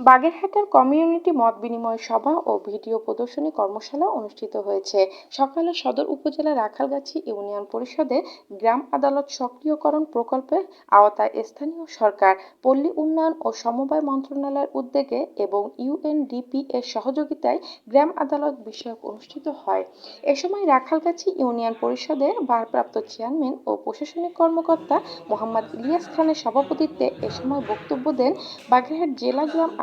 বাগেরহাটের কমিউনিটি মত বিনিময় সভা ও ভিডিও প্রদর্শনী কর্মশালা অনুষ্ঠিত হয়েছে। সকালে সদর উপজেলা রাখালগাছি ইউনিয়ন পরিষদের গ্রাম আদালত সক্রিয়করণ প্রকল্পের আওতায় স্থানীয় সরকার, পল্লী উন্নয়ন ও সমবায় মন্ত্রণালয়ের উদ্যোগে এবং ইউএনডিপি এর সহযোগিতায় গ্রাম আদালত বিষয়ক অনুষ্ঠিত হয়। এ সময় রাখালগাছি ইউনিয়ন পরিষদের ভারপ্রাপ্ত চেয়ারম্যান ও প্রশাসনিক কর্মকর্তা মোহাম্মদ ইলিয়াস খানের সভাপতিত্বে এ সময় বক্তব্য দেন বাগেরহাট জেলা গ্রাম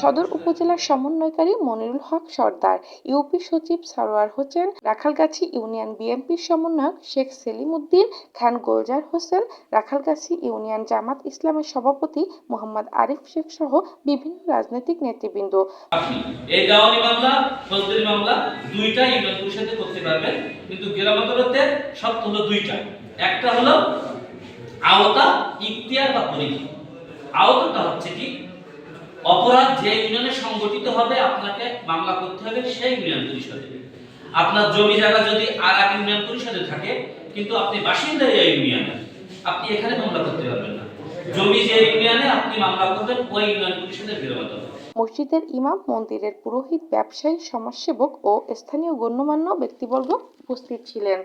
সদর উপজেলার সমন্বয়কারী মনিরুল হক সর্দার। ইউপি সচিব সারোয়ার হোসেন, রাখালগাছি ইউনিয়ন বিএনপির সমন্বয়ক শেখ সেলিম উদ্দিন খান গোলজার হোসেন, রাখালগাছি ইউনিয়ন জামাত ইসলামের সভাপতি মোহাম্মদ আরিফ শেখ সহ বিভিন্ন রাজনৈতিক নেতৃবৃন্দ। এই দেওয়ানি মামলা ফৌজদারি মামলা, দুইটা ইউনিয়ন পরিষদে করতে পারবেন, কিন্তু গ্রাম আদালতে শর্ত হলো দুইটা। একটা হলো আওতা, ইখতিয়ার বা পরিধি। আওতাটা হচ্ছে কি? অপরাধ যে ইউনিয়নে সংগঠিত হবে, আপনাকে মামলা করতে হবে সেই ইউনিয়ন পরিষদে। আপনার জমি জায়গা যদি আর এক ইউনিয়ন পরিষদে থাকে, কিন্তু আপনি বাসিন্দা এই ইউনিয়নে, আপনি এখানে মামলা করতে পারবেন না। জমি যে ইউনিয়নে আপনি মামলা করবেন, ওই ইউনিয়ন পরিষদের আদালত মসজিদের ইমাম, মন্দিরের পুরোহিত, ব্যবসায়ী, সমাজসেবক ও স্থানীয় গণ্যমান্য ব্যক্তিবর্গ উপস্থিত ছিলেন।